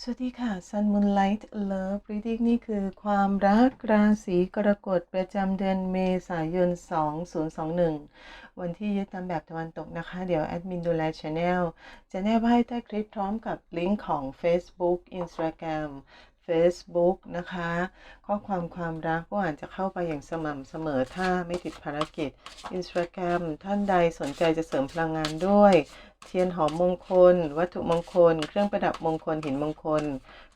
สวัสดีค่ะ Sun Moonlight Love Reading นี่คือความรักราศีกรกฎประจำเดือนเมษายน 2021 วันที่ยึดตามแบบตะวันตกนะคะ เดี๋ยวแอดมินดูแลชนแนลจะแนบให้ใต้คลิปพร้อมกับลิงก์ของ Facebook Instagram Facebook นะคะ ข้อความความรักผู้อ่านจะเข้าไปอย่างสม่ำเสมอถ้าไม่ติดภารกิจ Instagram ท่านใดสนใจจะเสริมพลังงานด้วย เทียนหอมมงคล วัตถุมงคล เครื่องประดับมงคลหินมงคล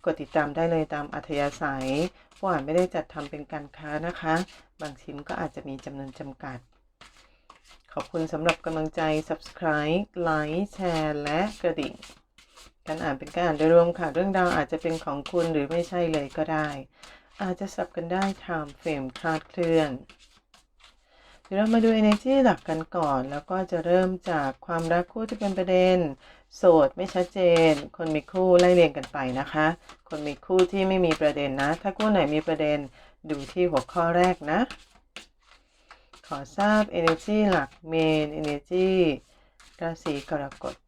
กดติดตามได้เลยตามอัธยาศัยผู้อ่านไม่ได้จัดทำเป็นการค้านะคะ บางชิ้นก็อาจจะมีจำนวนจำกัด ขอบคุณสำหรับกำลังใจ subscribe ไลค์แชร์และกระดิ่ง การอ่านเป็นการอ่านโดยรวมค่ะ เรื่องราวอาจจะเป็นของคุณหรือไม่ใช่เลยก็ได้ อาจจะสับกันได้ทำเฟรมคลาดเคลื่อนเดี๋ยวเรามาดู energy หลักกันก่อน แล้วก็จะเริ่มจากความรักคู่ที่เป็นประเด็น โสดไม่ชัดเจน คนมีคู่ไล่เรียงกันไปนะคะ คนมีคู่ที่ไม่มีประเด็นนะ ถ้าคู่ไหนมีประเด็นดูที่หัวข้อแรกนะ ขอทราบ energy หลัก main energy ราศีกรกฎ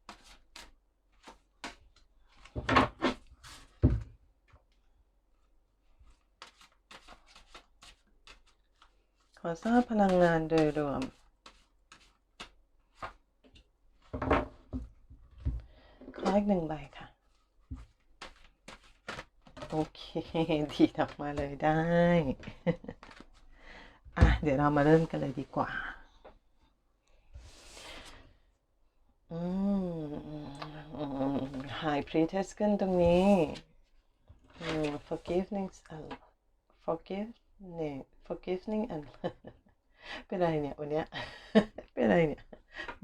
ขอทราบพลังงานโดยรวม ขออีกหนึ่งใบค่ะ โอเค ดีดออกมาเลยได้ อะ เดี๋ยวเรามาเริ่มกันเลยดีกว่า อืม High Priestess ขึ้นตรงนี้ forgiveness forgiveness forgiving and เป็นอะไรเนี่ยวันเนี้ยเป็นอะไรเนี่ย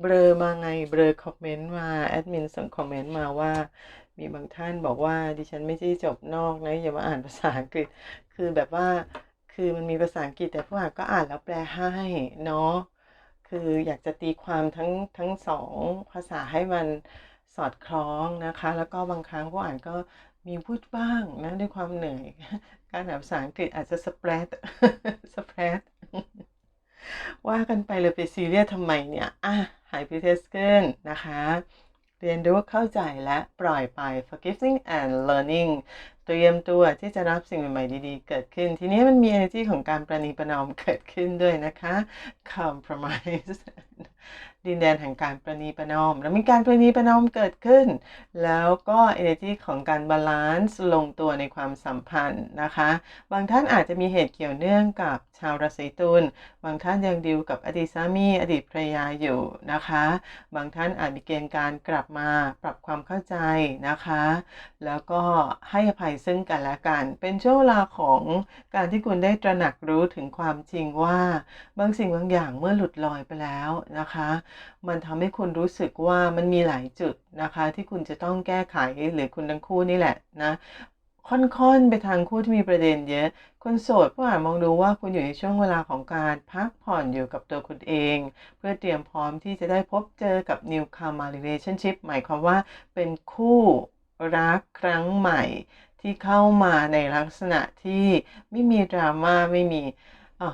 เบลอมาไง เบลอคอมเมนต์มา แอดมินส่งคอมเมนต์มาว่า มีบางท่านบอกว่าดิฉันไม่ใช่จบนอกนะ อย่ามาอ่านภาษาอังกฤษ คือแบบว่า คือมันมีภาษาอังกฤษแต่ผู้อ่านก็อ่านแล้วแปลให้เนาะ คืออยากจะตีความทั้งทั้งสองภาษาให้มัน สอดคล้องนะคะ แล้วก็บางครั้งผู้อ่านก็มีพูดบ้างนะด้วยความเหนื่อย การอ่านภาษาอังกฤษอาจจะสเปรดสเปรดว่ากันไปเลยไปซีเรียสทำไมเนี่ยอะหายพิเทสขึ้นนะคะ เรียนรู้เข้าใจและปล่อยไป forgiving and learning เตรียมตัวที่จะรับสิ่งใหม่ๆดีๆ เกิดขึ้น ทีนี้มันมี energy ของการประนีประนอมเกิดขึ้นด้วยนะคะ compromise ดินแดนแห่งการประนีประนอม แล้วมีการประนีประนอมเกิดขึ้น แล้วก็ energy ของการบาลานซ์ลงตัวในความสัมพันธ์นะคะ บางท่านอาจจะมีเหตุเกี่ยวเนื่องกับชาวราศีตุลบางท่านยังดิวกับอดีตสามี อดีตภรรยาอยู่นะคะ บางท่านอาจมีเกณฑ์การกลับมาปรับความเข้าใจนะคะ แล้วก็ให้อภัยซึ่งกันและกัน เป็นช่วงเวลาของการที่คุณได้ตระหนักรู้ถึงความจริงว่า บางสิ่งบางอย่างเมื่อหลุดลอยไปแล้วนะคะมันทำให้คุณรู้สึกว่ามันมีหลายจุดนะคะ ที่คุณจะต้องแก้ไขหรือคุณทั้งคู่นี่แหละนะค่อนๆไปทางคู่ที่มีประเด็นเยอะ คนโสดผู้อ่านมองดูว่าคุณอยู่ในช่วงเวลาของการพักผ่อนอยู่กับตัวคุณเอง เพื่อเตรียมพร้อมที่จะได้พบเจอกับ new karma relationship หมายความว่าเป็นคู่รักครั้งใหม่ ที่เข้ามาในลักษณะที่ไม่มีดราม่าไม่มีอะ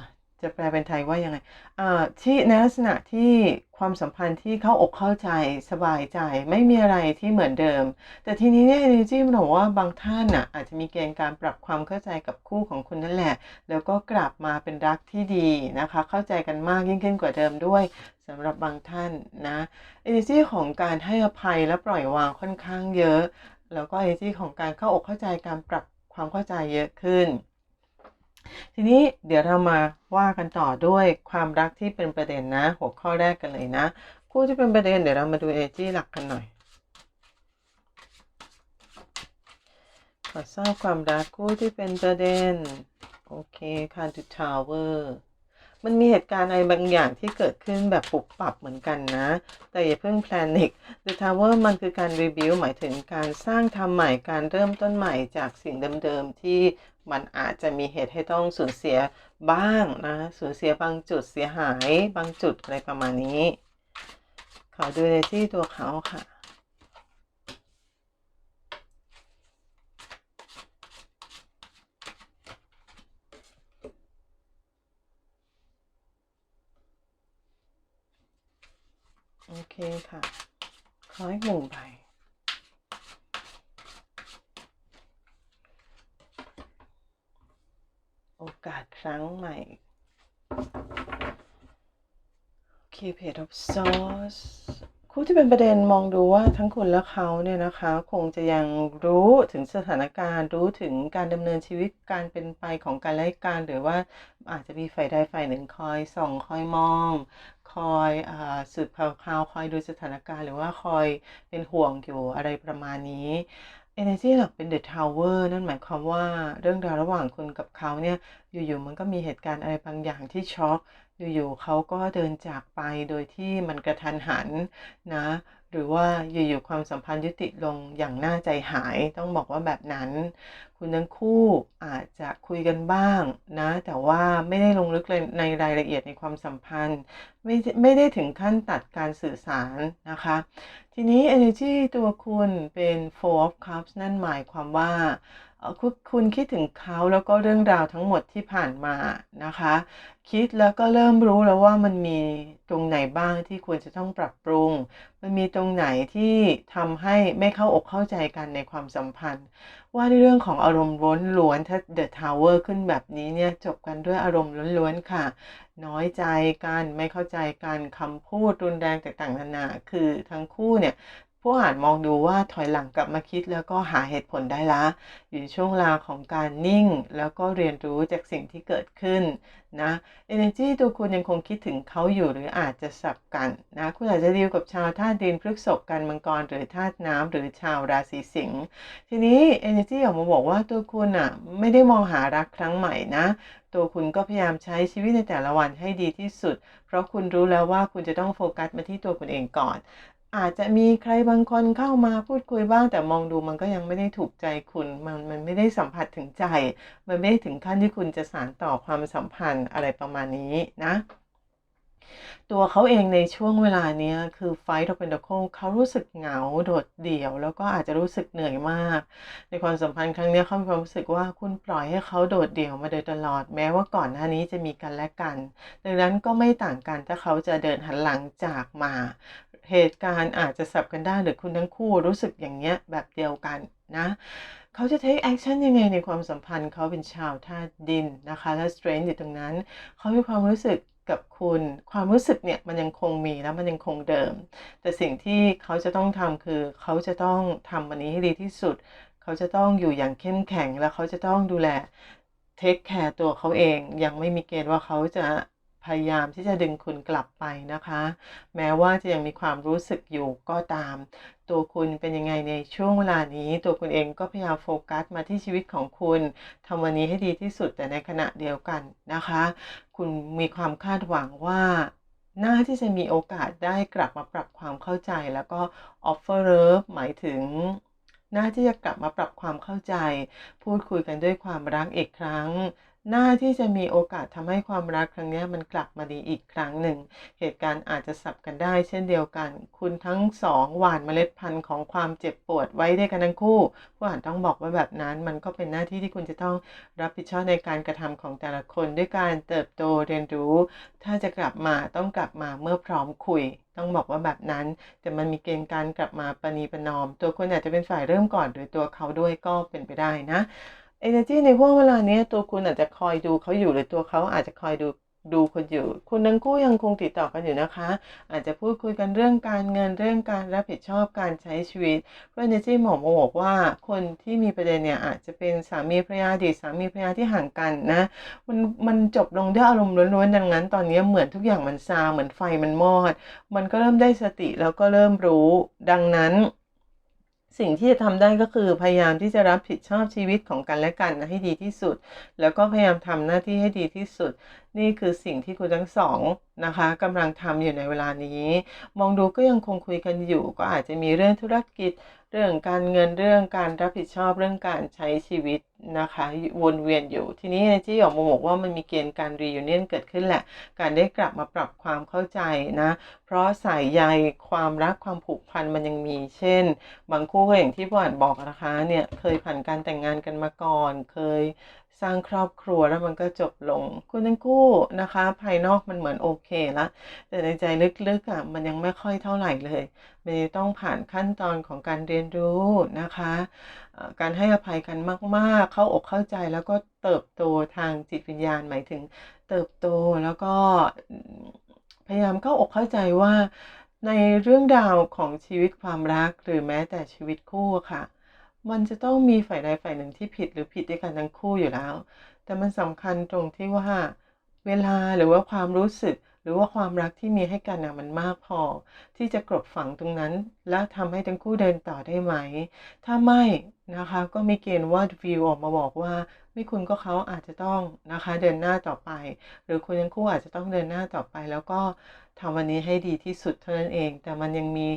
จะแปลเป็นไทยว่ายังไงอ่าที่ในลักษณะที่ความสัมพันธ์ที่เข้าอกเข้าใจสบายใจ ไม่มีอะไรที่เหมือนเดิม แต่ทีนี้เนี่ย energy มันบอกว่าบางท่านน่ะอาจจะมีเกณฑ์การปรับความเข้าใจกับคู่ของคุณนั่นแหละ แล้วก็กลับมาเป็นรักที่ดีนะคะ เข้าใจกันมากยิ่งขึ้นกว่าเดิมด้วยสำหรับบางท่านนะ energy ของการให้อภัยและปล่อยวางค่อนข้างเยอะ แล้วก็ energy ของการเข้าอกเข้าใจการปรับความเข้าใจเยอะขึ้น ทีนี้เดี๋ยวเรามาว่ากันต่อด้วยความรักที่เป็นประเด็นนะ หัวข้อแรกกันเลยนะ คู่ที่เป็นประเด็นเดี๋ยวเรามาดู energy หลักกันหน่อยขอทราบความรักคู่ที่เป็นประเด็น โอเคค่ะ The Tower มันมีเหตุการณ์อะไรบางอย่างที่เกิดขึ้นแบบปุบปรับเหมือนกันนะ แต่อย่าเพิ่งแพลนิค The Tower มันคือการรีวิวหมายถึงการสร้างทำใหม่การเริ่มต้นใหม่จากสิ่งเดิมๆที่ มันอาจจะมีเหตุให้ต้องสูญเสียบ้างนะสูญเสียบางจุดเสียหายบางจุดอะไรประมาณนี้ ขอดูในที่ตัวเขาค่ะ โอเคค่ะ ขออีกหนึ่งใบ ครั้งใหม่โอเคเพจ of Swords คู่ที่เป็นประเด็นมองดูว่าทั้งคุณและเขาเนี่ยนะคะ คงจะยังรู้ถึงสถานการณ์ รู้ถึงการดำเนินชีวิตการเป็นไปของการและการหรือว่าอาจจะมีฝ่ายใดฝ่ายหนึ่งคอยส่องคอยมอง คอยอสืบข่าวคอยดูสถานการณ์ หรือว่าคอยเป็นห่วงอยู่อะไรประมาณนี้ Energy หลักเป็น The Tower นั่นหมายความว่าเรื่องราวระหว่างคุณกับเขาเนี่ย อยู่ๆมันก็มีเหตุการณ์อะไรบางอย่างที่ช็อก อยู่ๆเขาก็เดินจากไปโดยที่มันกระทันหันนะ หรือว่าอยู่ๆความสัมพันธ์ยุติลงอย่างน่าใจหาย ต้องบอกว่าแบบนั้น คุณทั้งคู่อาจจะคุยกันบ้างนะ แต่ว่าไม่ได้ลงลึกในรายละเอียดในความสัมพันธ์ ไม่ไม่ได้ถึงขั้นตัดการสื่อสารนะคะ ทีนี้ energy ตัวคุณเป็น four of cups นั่นหมายความว่า คุณคุณคิดถึงเขาแล้วก็เรื่องราวทั้งหมดที่ผ่านมานะคะ คิดแล้วก็เริ่มรู้แล้วว่ามันมีตรงไหนบ้างที่ควรจะต้องปรับปรุง มันมีตรงไหนที่ทำให้ไม่เข้าอกเข้าใจกันในความสัมพันธ์ ว่าในเรื่องของอารมณ์ล้นล้วนถ้า The Tower ขึ้นแบบนี้เนี่ยจบกันด้วยอารมณ์ล้วนค่ะ น้อยใจกันไม่เข้าใจกันคำพูดรุนแรงต่างๆนานาคือทั้งคู่เนี่ย ผู้อ่านมองดูว่าถอยหลังกลับมาคิดแล้วก็หาเหตุผลได้ละ อยู่ในช่วงเวลาของการนิ่ง แล้วก็เรียนรู้จากสิ่งที่เกิดขึ้นนะ Energy ตัวคุณยังคงคิดถึงเขาอยู่หรืออาจจะสับกันนะคุณอาจจะดีลกับชาวธาตุดินพฤกษบกันมังกรหรือธาตุน้ำหรือชาวราศีสิงห์ทีนี้ Energy ออกมาบอกว่าตัวคุณอะไม่ได้มองหารักครั้งใหม่นะตัวคุณก็พยายามใช้ชีวิตในแต่ละวันให้ดีที่สุด เพราะคุณรู้แล้วว่าคุณจะต้องโฟกัสมาที่ตัวคุณเองก่อน อาจจะมีใครบางคนเข้ามาพูดคุยบ้าง แต่มองดูมันก็ยังไม่ได้ถูกใจคุณมันมันไม่ได้สัมผัสถึงใจ มันไม่ได้ถึงขั้นที่คุณจะสานต่อความสัมพันธ์อะไรประมาณนี้นะ ตัวเขาเองในช่วงเวลานี้คือไฟท์ of Pentacle เขารู้สึกเหงาโดดเดี่ยว แล้วก็อาจจะรู้สึกเหนื่อยมาก ในความสัมพันธ์ครั้งนี้เขามีความรู้สึกว่าคุณปล่อยให้เขาโดดเดี่ยวมาโดยตลอดแม้ว่าก่อนหน้านี้จะมีกันและกัน ดังนั้นก็ไม่ต่างกันถ้าเขาจะเดินหันหลังจากมา เหตุการณ์อาจจะสับกันได้หรือคุณทั้งคู่รู้สึกอย่างเงี้ยแบบเดียวกันนะเขาจะ take action ยังไงในความสัมพันธ์เขาเป็นชาวธาตุดินนะคะ และ strength อยู่ตรงนั้น เขามีความรู้สึกกับคุณ ความรู้สึกเนี่ยมันยังคงมีแล้วมันยังคงเดิม แต่สิ่งที่เขาจะต้องทำคือ เขาจะต้องทำวันนี้ให้ดีที่สุด เขาจะต้องอยู่อย่างเข้มแข็ง และเขาจะต้องดูแล take care ตัวเขาเอง ยังไม่มีเกณฑ์ว่าเขาจะ พยายามที่จะดึงคุณกลับไปนะคะ แม้ว่าจะยังมีความรู้สึกอยู่ก็ตาม ตัวคุณเป็นยังไงในช่วงเวลานี้ ตัวคุณเองก็พยายามโฟกัสมาที่ชีวิตของคุณทำวันนี้ให้ดีที่สุดแต่ในขณะเดียวกันนะคะ คุณมีความคาดหวังว่าน่าที่จะมีโอกาสได้กลับมาปรับความเข้าใจแล้วก็ offer love หมายถึงน่าที่จะกลับมาปรับความเข้าใจ พูดคุยกันด้วยความรักอีกครั้ง น่าที่จะมีโอกาสทำให้ความรักครั้งนี้มันกลับมาดีอีกครั้งหนึ่ง เหตุการณ์อาจจะสับกันได้ เช่นเดียวกัน คุณทั้งสองหว่านเมล็ดพันธุ์ของความเจ็บปวดไว้ด้วยกันทั้งคู่ผู้อ่านต้องบอกว่าแบบนั้น มันก็เป็นหน้าที่ที่คุณจะต้องรับผิดชอบในการกระทำของแต่ละคนด้วยการเติบโตเรียนรู้ ถ้าจะกลับมาต้องกลับมาเมื่อพร้อมคุยต้องบอกว่าแบบนั้น แต่มันมีเกณฑ์การกลับมาปณีประนอม ตัวคุณอาจจะเป็นฝ่ายเริ่มก่อนหรือตัวเขาด้วยก็เป็นไปได้นะ energy ในห่วงเวลานี้ตัวคุณอาจจะคอยดูเขาอยู่หรือตัวเขาอาจจะคอยดูดูคุณอยู่ คุณทั้งคู่ยังคงติดต่อกันอยู่นะคะ อาจจะพูดคุยกันเรื่องการเงินเรื่องการรับผิดชอบการใช้ชีวิตเพราะ energy หมอบอกว่าคนที่มีประเด็นเนี่ยอาจจะเป็นสามีภรรยาดีสามีภรรยาที่ห่างกันนะมันมันจบลงด้วยอารมณ์ล้วนๆดังนั้น ตอนนี้เหมือนทุกอย่างมันซาเหมือนไฟมันมอด มันก็เริ่มได้สติแล้วก็เริ่มรู้ดังนั้น สิ่งที่จะทำได้ก็คือพยายามที่จะรับผิดชอบชีวิตของกันและกันให้ดีที่สุด แล้วก็พยายามทำหน้าที่ให้ดีที่สุด นี่คือสิ่งที่คุณทั้งสองนะคะกำลังทำอยู่ในเวลานี้ มองดูก็ยังคงคุยกันอยู่ ก็อาจจะมีเรื่องธุรกิจ เรื่องการเงินเรื่องการรับผิดชอบเรื่องการใช้ชีวิตนะคะ วนเวียนอยู่ ทีนี้ในที่ออกมบอกว่ามันมีเกณฑ์การรียูเนียนเกิดขึ้นแหละ การได้กลับมาปรับความเข้าใจนะ เพราะสายใยความรักความผูกพันมันยังมี เช่น บางคู่ก็อย่างที่ผ่านบอกนะคะเนี่ยเคยผ่านการแต่งงานกันมาก่อน เคยสร้างครอบครัวแล้วมันก็จบลง คุณทั้งคู่นะคะ ภายนอกมันเหมือนโอเคล้วแต่ในใจลึกๆอะมันยังไม่ค่อยเท่าไหร่เลยมันจะต้องผ่านขั้นตอนของการเรียนรู้นะคะ การให้อภัยกันมาก ๆ เข้าอกเข้าใจแล้วก็เติบโตทางจิตวิญญาณหมายถึง เติบโตแล้วก็พยายามเข้าอกเข้าใจว่าในเรื่องราวของชีวิตความรักหรือแม้แต่ชีวิตคู่ค่ะ มันจะต้องมีฝ่ายใดฝ่ายหนึ่งที่ผิดหรือผิดด้วยกันทั้งคู่อยู่แล้ว แต่มันสำคัญตรงที่ว่าเวลาหรือว่าความรู้สึก หรือว่าความรักที่มีให้กันนะมันมากพอ ที่จะกลบฝังตรงนั้น และทำให้ทั้งคู่เดินต่อได้ไหม ถ้าไม่นะคะก็มีเกณฑ์ว่าวิวออกมาบอกว่า ไม่คุณก็เขาอาจจะต้องนะคะเดินหน้าต่อไป หรือคุณทั้งคู่อาจจะต้องเดินหน้าต่อไป แล้วก็ทำวันนี้ให้ดีที่สุดเท่านั้นเอง แต่มันยังมี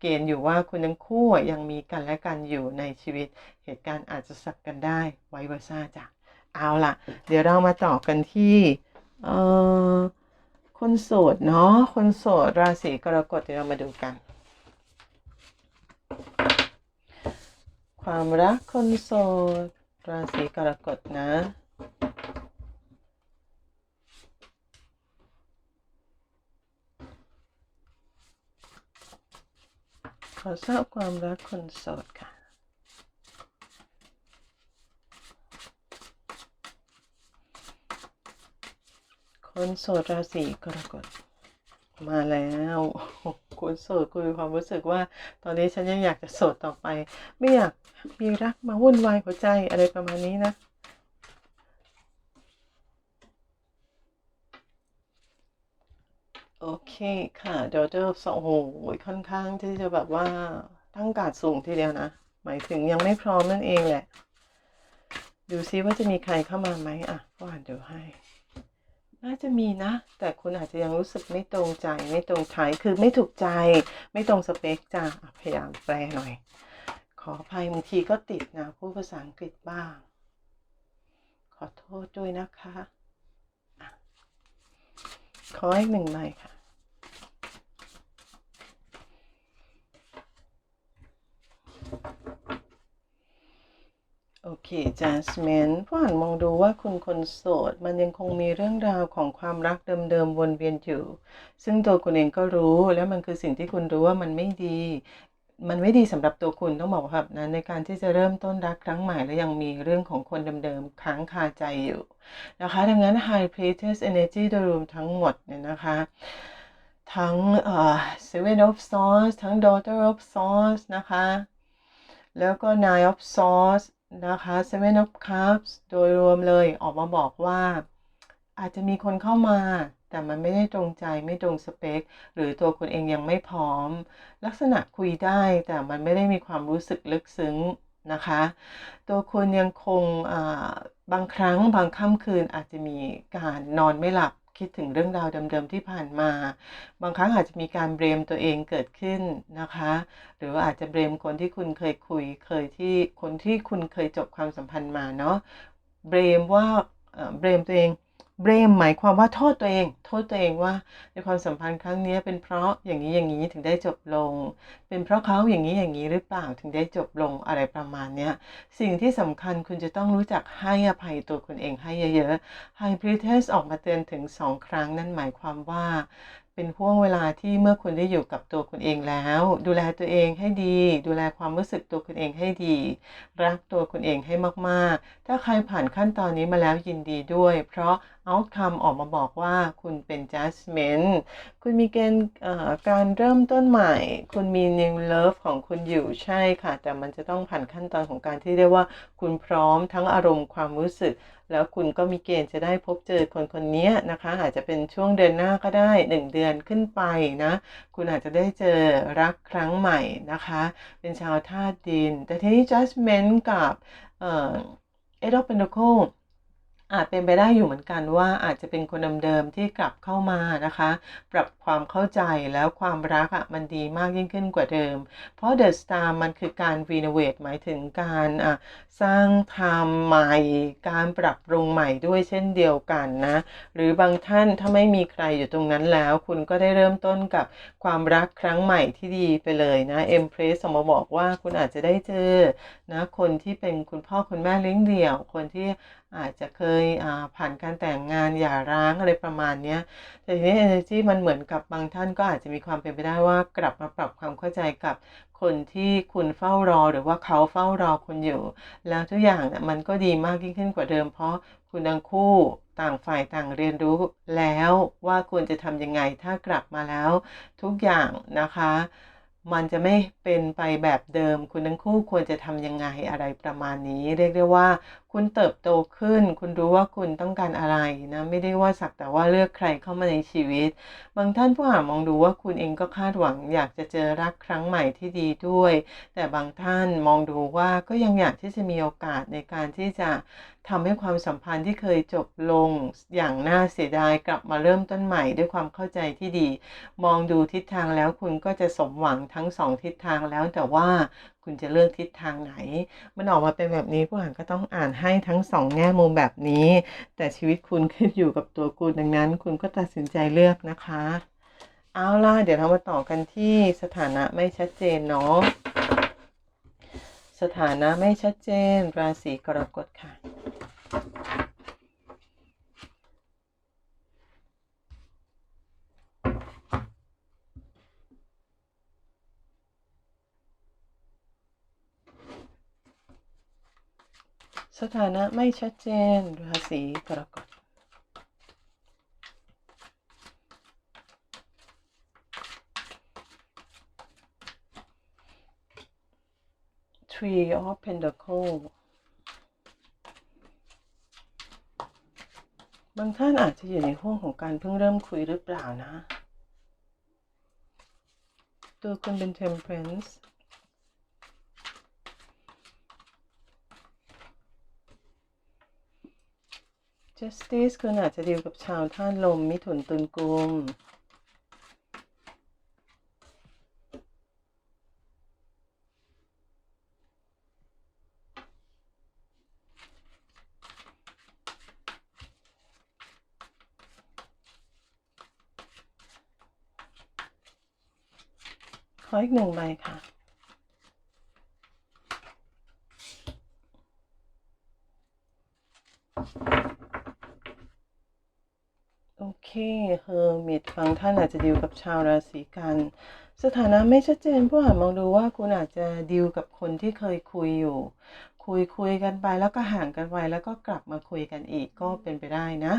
เกณฑ์อยู่ว่าคุณทั้งคู่ยังมีกันและกันอยู่ในชีวิต เหตุการณ์อาจจะสับกันได้ไว้เวอร์ซ่าจ้ะเอาล่ะ เดี๋ยวเรามาต่อกันที่เอ่อ คนโสดเนาะคนโสดราศีกรกฎเดี๋ยวเรามาดูกัน ความรักคนโสด ราศีกรกฎนะขอทราบความรักคนโสดค่ะ คนโสดราศีกรกฎมาแล้วคนโสดคุณมีความรู้สึกว่า ตอนนี้ฉันยังอยากจะโสดต่อไป ไม่อยากมีรักมาวุ่นวายหัวใจอะไรประมาณนี้นะโอเคค่ะเดี๋ยวจะสโอ้โหค่อนข้างที่จะแบบว่าตั้งการดสูงทีเดียวนะ หมายถึงยังไม่พร้อมนั่นเองแหละ ดูซิว่าจะมีใครเข้ามาไหมอะก็อ่านเดี๋ยวให้ น่าจะมีนะ แต่คุณอาจจะยังรู้สึกไม่ตรงใจ ไม่ตรงใจคือไม่ถูกใจ ไม่ตรงสเปคจ้ะพยายามแปลหน่อย ขออภัยบางทีก็ติดนะพูดภาษาอังกฤษบ้าง ขอโทษด้วยนะคะอะขออีกหนึ่งใหม่ค่ะ โอเคจัสมินผู้อ่านมองดูว่าคุณคนโสด มันยังคงมีเรื่องราวของความรักเดิมๆวนเวียนอยู่ ซึ่งตัวคุณเองก็รู้และมันคือสิ่งที่คุณรู้ว่ามันไม่ดี มันไม่ดีสำหรับตัวคุณต้องบอกว่าแบนั้นในการที่จะเริ่มต้นรักครั้งใหม่และยังมีเรื่องของคนเดิมๆค้างคาใจอยู่นะคะดังนั้น High Priestess Energy โดยรวมทั้งหมดเนี่ยนะคะทั้งเอ่อ Seven of Swords ทั้ง Daughter of Swords นะคะ แล้วก็ Nine of Swords นะคะ Seven of Cups โดยรวมเลยออกมาบอกว่า อาจจะมีคนเข้ามา แต่มันไม่ได้ตรงใจไม่ตรงสเปค หรือตัวคุณเองยังไม่พร้อม ลักษณะคุยได้แต่มันไม่ได้มีความรู้สึกลึกซึ้งนะคะ ตัวคุณยังคงบางครั้งบางค่ำคืนอาจจะมีการนอนไม่หลับ คิดถึงเรื่องราวเดิมๆที่ผ่านมา บางครั้งอาจจะมีการเบรมตัวเองเกิดขึ้นนะคะ หรือว่าอาจจะเบรมคนที่คุณเคยคุยเคยที่คนที่คุณเคยจบความสัมพันธ์มาเนาะเบรมว่าเบรมตัวเอง เบรมหมายความว่าโทษตัวเอง โทษตัวเองว่า ในความสัมพันธ์ครั้งนี้เป็นเพราะอย่างนี้อย่างนี้ถึงได้จบลง เป็นเพราะเขาอย่างนี้อย่างนี้หรือเปล่าถึงได้จบลงอะไรประมาณเนี้ยสิ่งที่สำคัญคุณจะต้องรู้จักให้อภัยตัวคุณเองให้เยอะๆไฮพรีเทสออกมาเตือนถึงสองครั้งนั่นหมายความว่า เป็นห่วงเวลาที่เมื่อคุณได้อยู่กับตัวคุณเองแล้ว ดูแลตัวเองให้ดี ดูแลความรู้สึกตัวคุณเองให้ดี รักตัวคุณเองให้มากๆ ถ้าใครผ่านขั้นตอนนี้มาแล้วยินดีด้วย เพราะ outcome ออกมาบอกว่าคุณเป็น judgment คุณมีเกณฑ์การเริ่มต้นใหม่ คุณมี new love ของคุณอยู่ใช่ค่ะ แต่มันจะต้องผ่านขั้นตอนของการที่เรียกว่า คุณพร้อมทั้งอารมณ์ความรู้สึกแล้วคุณก็มีเกณฑ์จะได้พบเจอคนคนนี้นะคะ อาจจะเป็นช่วงเดือนหน้าก็ได้ 1 เดือนขึ้นไปนะ คุณอาจจะได้เจอรักครั้งใหม่นะคะ เป็นชาวธาตุดิน แต่ทีนี้ judgment กับเอ่อ eight of pentacles อาจเป็นไปได้อยู่เหมือนกันว่าอาจจะเป็นคนเดิมๆที่กลับเข้ามานะคะ ปรับความเข้าใจแล้วความรักอะ่ะมันดีมากยิ่งขึ้นกว่าเดิม เพราะ The Star มันคือการรีโนเวทหมายถึงการอะสร้างทำใหม่ การปรับปรุงใหม่ด้วยเช่นเดียวกันนะ หรือบางท่านถ้าไม่มีใครอยู่ตรงนั้นแล้ว คุณก็ได้เริ่มต้นกับความรักครั้งใหม่ที่ดีไปเลยนะ Empress ออกมาบอกว่าคุณอาจจะได้เจอนะคนที่เป็นคุณพ่อคุณแม่เลี้ยงเดี่ยว คนที่ อาจจะเคยผ่านการแต่งงานหย่าร้างอะไรประมาณนี้แต่ทีนี้ energy มันเหมือนกับบางท่านก็อาจจะมีความเป็นไปได้ว่ากลับมาปรับความเข้าใจกับคนที่คุณเฝ้ารอหรือว่าเขาเฝ้ารอคุณอยู่ แล้วทุกอย่างเนี่ยมันก็ดีมากยิ่งขึ้นกว่าเดิม เพราะคุณทั้งคู่ต่างฝ่ายต่างเรียนรู้แล้วว่าควรจะทำยังไงถ้ากลับมาแล้ว ทุกอย่างนะคะมันจะไม่เป็นไปแบบเดิม คุณทั้งคู่ควรจะทำยังไงอะไรประมาณนี้ เรียกได้ว่า คุณเติบโตขึ้น คุณรู้ว่าคุณต้องการอะไรนะ ไม่ได้ว่าสักแต่ว่าเลือกใครเข้ามาในชีวิต บางท่านผู้อ่านมองดูว่าคุณเองก็คาดหวัง อยากจะเจอรักครั้งใหม่ที่ดีด้วย แต่บางท่านมองดูว่าก็ยังอยากที่จะมีโอกาสในการที่จะทำให้ความสัมพันธ์ที่เคยจบลงอย่างน่าเสียดายกลับมาเริ่มต้นใหม่ ด้วยความเข้าใจที่ดี มองดูทิศทางแล้วคุณก็จะสมหวังทั้งสองทิศทางแล้วแต่ว่า คุณจะเลือกทิศทางไหน มันออกมาเป็นแบบนี้ผู้อ่านก็ต้องอ่านให้ทั้งสองแง่มุมแบบนี้ แต่ชีวิตคุณขึ้นอยู่กับตัวคุณดังนั้น คุณก็ตัดสินใจเลือกนะคะ เอาล่ะเดี๋ยวเรามาต่อกันที่สถานะไม่ชัดเจนเนาะสถานะไม่ชัดเจน ราศีกรกฎค่ะ สถานะไม่ชัดเจนราศีกรกฎ Tree of Pentacle บางท่านอาจจะอยู่ในห่วงของการเพิ่งเริ่มคุยหรือเปล่านะ ตัวคุณเป็น Temperance Justice คุณอาจจะดีลกับชาวท่านลม มิถุนตุลกุมขออีกหนึ่งใบค่ะ โอเค เฮอร์มิตบาง ท่านอาจจะดีลกับชาวราศีกัน สถานะไม่ชัดเจนผู้อ่านมองดูว่าคุณอาจจะดีลกับคนที่เคยคุยอยู่ คุยคุยกันไปแล้วก็ห่างกันไปแล้วก็กลับมาคุยกันอีกก็เป็นไปได้นะ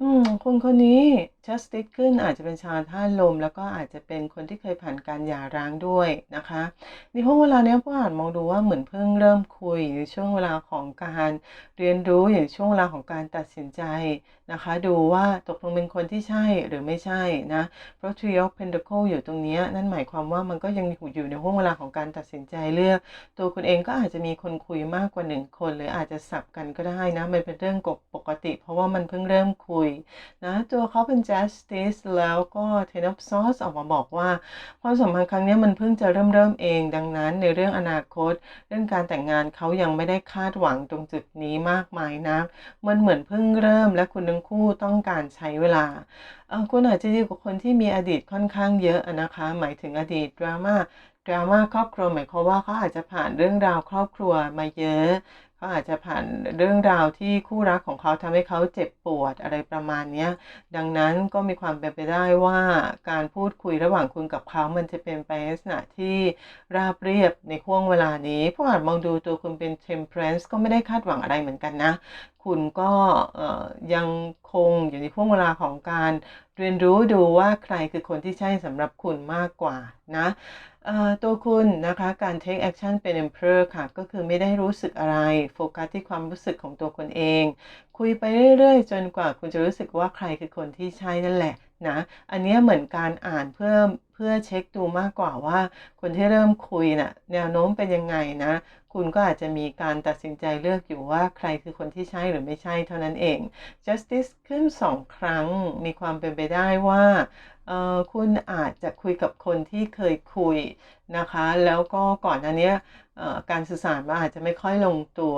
อืมคนคนนี้ชัสติกขึ้นอาจจะเป็นชาวท่าลม แล้วก็อาจจะเป็นคนที่เคยผ่านการหย่าร้างด้วยนะคะในห้วงเวลานี้ผู้อ่านมองดูว่าเหมือนเพิ่งเริ่มคุยในช่วงเวลาของการเรียนรู้อย่างช่วงเวลาของการตัดสินใจนะคะ ดูว่าตกลงเป็นคนที่ใช่หรือไม่ใช่นะเพราะ Three of Pentacles อยู่ตรงนี้นั่นหมายความว่ามันก็ยังอยู่ในห้วงเวลาของการตัดสินใจเลือก ตัวคุณเองก็อาจจะมีคนคุยมากกว่าหนึ่งคน หรืออาจจะสับกันก็ได้นะมันเป็นเรื่องปกติ เพราะว่ามันเพิ่งเริ่มคุยนะตัวเขาเป็น justice แล้วก็ ten of swords ออกมาบอกว่า ความสัมพันธ์ครั้งนี้มันเพิ่งจะเริ่มเริ่มเอง ดังนั้นในเรื่องอนาคต เรื่องการแต่งงานเขายังไม่ได้คาดหวังตรงจุดนี้มากมายนักมันเหมือนเพิ่งเริ่มและคุณทั้งคู่ต้องการใช้เวลาคุณอาจจะอยู่กับคนที่มีอดีตค่อนข้างเยอะนะคะ หมายถึงอดีตดราม่าดราม่าครอบครัวหมายความว่าเขาอาจจะผ่านเรื่องราวครอบครัวมาเยอะ เขาอาจจะผ่านเรื่องราวที่คู่รักของเขาทำให้เขาเจ็บปวดอะไรประมาณนี้ดังนั้นก็มีความเป็นไปได้ว่าการพูดคุยระหว่างคุณกับเขามันจะเป็นไปในลักษณะที่ราบเรียบในช่วงเวลานี้ผู้อ่านมองดูตัวคุณเป็น temperance ก็ไม่ได้คาดหวังอะไรเหมือนกันนะ คุณก็ยังคงอยู่ในช่วงเวลาของการ เรียนรู้ดูว่าใครคือคนที่ใช่สำหรับคุณมากกว่านะตัวคุณนะคะการ take action เป็น emperor ค่ะ ก็คือไม่ได้รู้สึกอะไร โฟกัสที่ความรู้สึกของตัวคนเอง คุยไปเรื่อยๆ จนกว่าคุณจะรู้สึกว่าใครคือคนที่ใช่นั่นแหละ นะ อันนี้เหมือนการอ่านเพื่อเพื่อเช็คดูมากกว่าว่า คนที่เริ่มคุยนะ่ะแนวโน้มเป็นยังไงนะ คุณก็อาจจะมีการตัดสินใจเลือกอยู่ว่าใครคือคนที่ใช่หรือไม่ใช่เท่านั้นเอง justice ขึ้นสองครั้งมีความเป็นไปได้ว่าคุณอาจจะคุยกับคนที่เคยคุยนะคะ แล้วก็ก่อนอันนี้การสื่อสารมันอาจจะไม่ค่อยลงตัว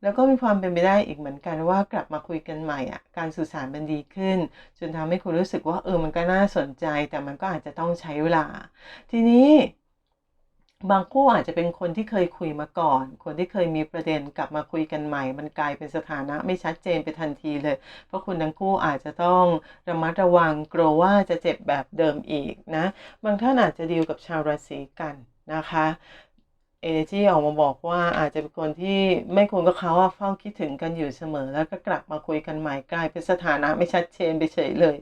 แล้วก็มีความเป็นไปได้อีกเหมือนกันว่ากลับมาคุยกันใหม่อะการสื่อสารมันดีขึ้น จนทำให้คุณรู้สึกว่าเออมันก็น่าสนใจ แต่มันก็อาจจะต้องใช้เวลา ทีนี้ บางคู่อาจจะเป็นคนที่เคยคุยมาก่อน คนที่เคยมีประเด็นกลับมาคุยกันใหม่ มันกลายเป็นสถานะไม่ชัดเจนไปทันทีเลย เพราะคุณทั้งคู่อาจจะต้องระมัดระวังกลัวว่าจะเจ็บแบบเดิมอีกนะ บางท่านอาจจะดีลกับชาวราศีกันนะคะ เอเนจีออกมาบอกว่าอาจจะเป็นคนที่ไม่คุณก็เขาเฝ้าคิดถึงกันอยู่เสมอ แล้วก็กลับมาคุยกันใหม่กลายเป็นสถานะไม่ชัดเจนไปเฉยเลย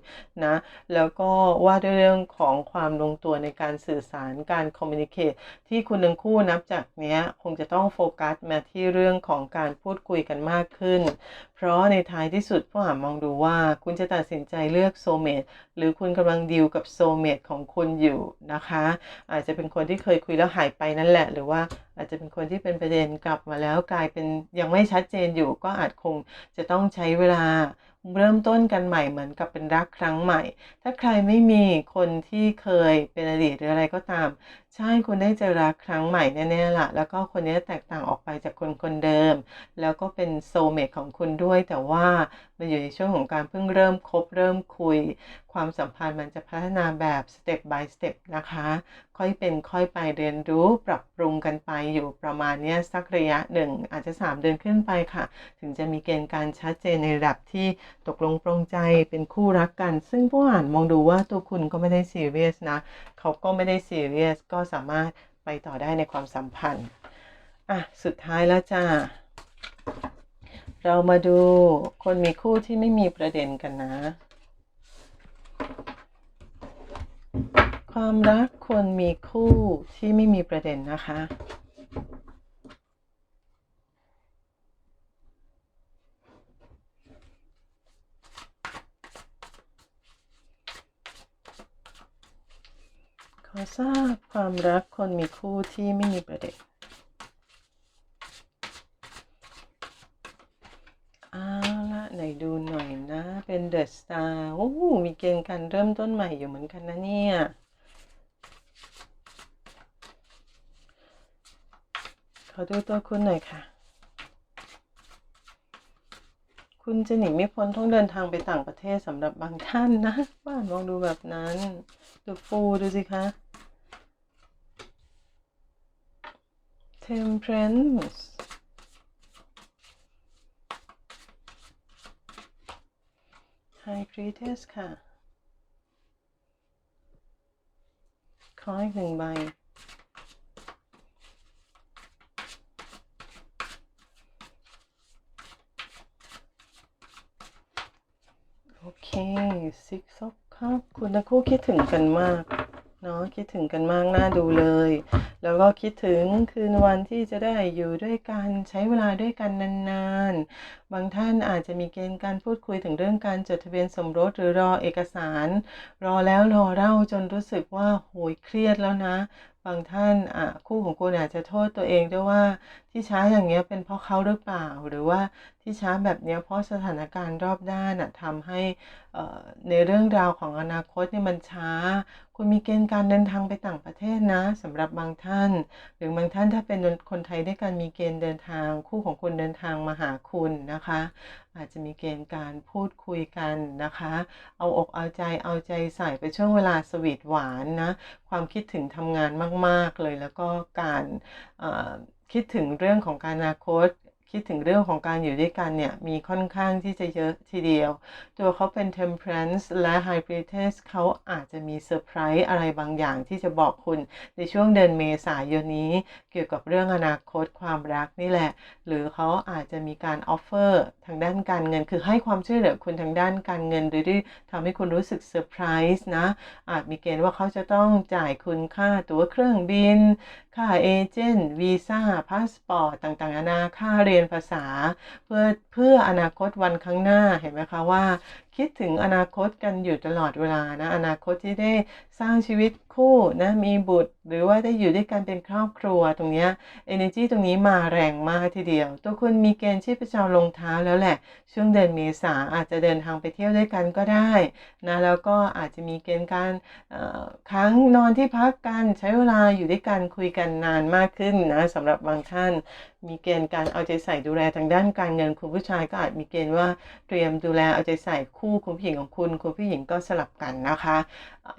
นะ แล้วก็ว่าด้วยเรื่องของความลงตัวในการสื่อสารการคอมมิวนิเคตที่คุณทั้งคู่นับจากเนี้ยคงจะต้องโฟกัสมาที่เรื่องของการพูดคุยกันมากขึ้น เพราะในท้ายที่สุดผู้อ่านมองดูว่าคุณจะตัดสินใจเลือกโซเมตหรือคุณกำลังดีลกับโซเมตของคุณอยู่นะคะ อาจจะเป็นคนที่เคยคุยแล้วหายไปนั่นแหละ หรือว่าอาจจะเป็นคนที่เป็นประเด็นกลับมาแล้วกลายเป็นยังไม่ชัดเจนอยู่ ก็อาจคงจะต้องใช้เวลาเริ่มต้นกันใหม่เหมือนกับเป็นรักครั้งใหม่ ถ้าใครไม่มีคนที่เคยเป็นอดีตหรืออะไรก็ตามใช่คุณได้เจอรักครั้งใหม่แน่ๆละแล้วก็คนนี้แตกต่างออกไปจากคนคนเดิม แล้วก็เป็นโซเมตของคุณด้วย แต่ว่ามันอยู่ในช่วงของการเพิ่งเริ่มคบเริ่มคุย ความสัมพันธ์มันจะพัฒนาแบบสเต็ป by สเต็ปนะคะ ค่อยเป็นค่อยไปเรียนรู้ปรับปรุงกันไปอยู่ประมาณนี้สักระยะหนึ่งอาจจะ 3 เดือนขึ้นไปค่ะ ถึงจะมีเกณฑ์การชัดเจนในระดับที่ตกลงปรงใจเป็นคู่รักกัน ซึ่งผู้อ่านมองดูว่าตัวคุณก็ไม่ได้ซีเรียสนะเขาก็ไม่ได้ซีเรียสก็สามารถไปต่อได้ในความสัมพันธ์ อะ สุดท้ายแล้วจ้า เรามาดูคนมีคู่ที่ไม่มีประเด็นกันนะ ความรักคนมีคู่ที่ไม่มีประเด็นนะคะ ขอทราบความรักคนมีคู่ที่ไม่มีประเด็นเอาละไหนดูหน่อยนะ เป็นเดอะสตาร์โอ้โหมีเกณฑ์การเริ่มต้นใหม่อยู่เหมือนกันนะเนี่ยขอดูตัวคุณหน่อยค่ะ คุณจะหนีไม่พ้นต้องเดินทางไปต่างประเทศสำหรับบางท่านนะ บ้านมองดูแบบนั้น ดูฟูดูสิคะ Temperance High Priestess ค่ะ ขออีกหนึ่งใบ โอเค Six of คุณทั้งคู่คิดถึงกันมากเนาะคิดถึงกันมากน่าดูเลย แล้วก็คิดถึงคืนวันที่จะได้อยู่ด้วยกันใช้เวลาด้วยกันนานๆ บางท่านอาจจะมีเกณฑ์การพูดคุยถึงเรื่องการจดทะเบียนสมรสหรือรอเอกสาร รอแล้วรอเล่าจนรู้สึกว่าโหยเครียดแล้วนะ บางท่านอะคู่ของคุณอาจจะโทษตัวเองด้วยว่าที่ช้าอย่างเงี้ยเป็นเพราะเขาหรือเปล่า หรือว่าที่ช้าแบบเนี้ยเพราะสถานการณ์รอบด้านอะทำให้ในเรื่องราวของอนาคตเนี่ยมันช้า คุณมีเกณฑ์การเดินทางไปต่างประเทศนะสำหรับบางท่าน หรือบางท่านถ้าเป็นคนไทยด้วยกันมีเกณฑ์เดินทาง คู่ของคุณเดินทางมาหาคุณนะคะ อาจจะมีเกณฑ์การพูดคุยกันนะคะ เอาอกเอาใจเอาใจใส่ไปช่วงเวลาสวีทหวานนะความคิดถึงทำงานมาก ๆเลยแล้วก็การคิดถึงเรื่องของการอนาคต คิดถึงเรื่องของการอยู่ด้วยกันเนี่ย มีค่อนข้างที่จะเยอะทีเดียว ตัวเขาเป็น temperance และ high priestess เขาอาจจะมีเซอร์ไพรส์อะไรบางอย่างที่จะบอกคุณในช่วงเดือนเมษายนนี้ เกี่ยวกับเรื่องอนาคตความรักนี่แหละ หรือเขาอาจจะมีการออฟเฟอร์ทางด้านการเงิน คือให้ความช่วยเหลือคุณทางด้านการเงินโดยที่ทำให้คุณรู้สึกเซอร์ไพรส์นะ อาจมีเกณฑ์ว่าเขาจะต้องจ่ายคุณค่าตั๋วเครื่องบินค่าเอเจนต์วีซ่าพาสปอร์ตต่างๆนานาค่าเรียนภาษา เพื่อเพื่ออนาคตวันข้างหน้าเห็นไหมคะว่าคิดถึงอนาคตกันอยู่ตลอดเวลานะ อนาคตที่ได้สร้างชีวิตคู่นะมีบุตร หรือว่าได้อยู่ด้วยกันเป็นครอบครัวตรงนี้ energy ตรงนี้มาแรงมากทีเดียว ตัวคุณมีเกณฑ์ชีพจรลงเท้าแล้วแหละ ช่วงเดือนเมษาอาจจะเดินทางไปเที่ยวด้วยกันก็ได้นะแล้วก็อาจจะมีเกณฑ์การค้างนอนที่พักกันใช้เวลาอยู่ด้วยกันคุยกันนานมากขึ้นนะสำหรับบางท่านมีเกณฑ์การเอาใจใส่ดูแลทางด้านการเงินคุณผู้ชายก็อาจมีเกณฑ์ว่าเตรียมดูแลเอาใจใส่คู่คุณผู้หญิงของคุณ คุณผู้หญิงก็สลับกันนะคะ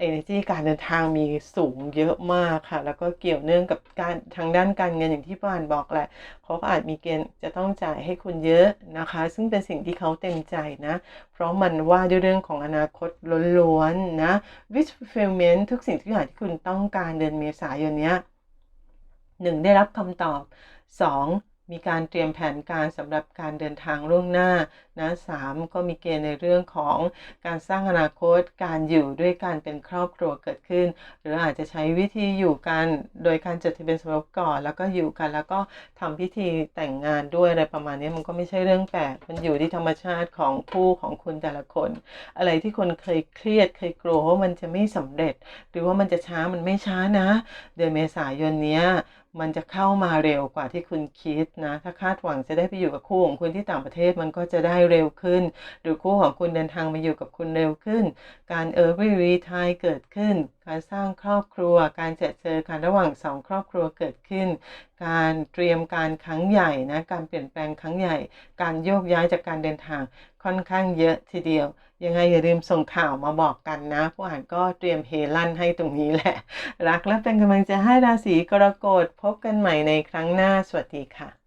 energy การเดินทางมีสูงเยอะมากค่ะ แล้วก็เกี่ยวเนื่องกับการทางด้านการเงินอย่างที่ป้านบอกแหละเขาก็อาจมีเกณฑ์จะต้องจ่ายให้คุณเยอะนะคะ ซึ่งเป็นสิ่งที่เขาเต็มใจนะ เพราะมันว่าด้วยเรื่องของอนาคตล้วนๆนะ wish fulfillment ทุกสิ่งทุกอย่างที่คุณต้องการเดือนเมษายนเนี้ยหนึ่งได้รับคำตอบสอง มีการเตรียมแผนการสำหรับการเดินทางล่วงหน้านะสามก็มีเกณฑ์ในเรื่องของการสร้างอนาคต การอยู่ด้วยการเป็นครอบครัวเกิดขึ้น หรืออาจจะใช้วิธีอยู่กันโดยการจดทะเบียนสมรสก่อน แล้วก็อยู่กันแล้วก็ทำพิธีแต่งงานด้วยอะไรประมาณนี้มันก็ไม่ใช่เรื่องแปลกมันอยู่ที่ธรรมชาติของคู่ของคุณแต่ละคน อะไรที่คนเคยเครียดเคยกลัวว่ามันจะไม่สำเร็จ หรือว่ามันจะช้ามันไม่ช้านะ เดือนเมษายนเนี้ย มันจะเข้ามาเร็วกว่าที่คุณคิดนะ ถ้าคาดหวังจะได้ไปอยู่กับคู่ของคุณที่ต่างประเทศมันก็จะได้เร็วขึ้น หรือคู่ของคุณเดินทางมาอยู่กับคุณเร็วขึ้น การเออร์วิรีทายเกิดขึ้นการสร้างครอบครัว การเจอเจอกันระหว่างสองครอบครัวเกิดขึ้น การเตรียมการครั้งใหญ่นะ การเปลี่ยนแปลงครั้งใหญ่ การโยกย้ายจากการเดินทางค่อนข้างเยอะทีเดียว ยังไงอย่าลืมส่งข่าวมาบอกกันนะ ผู้อ่านก็เตรียมเฮลั่นให้ตรงนี้แหละ รักและเป็นกำลังใจให้ราศีกรกฎพบกันใหม่ในครั้งหน้า สวัสดีค่ะ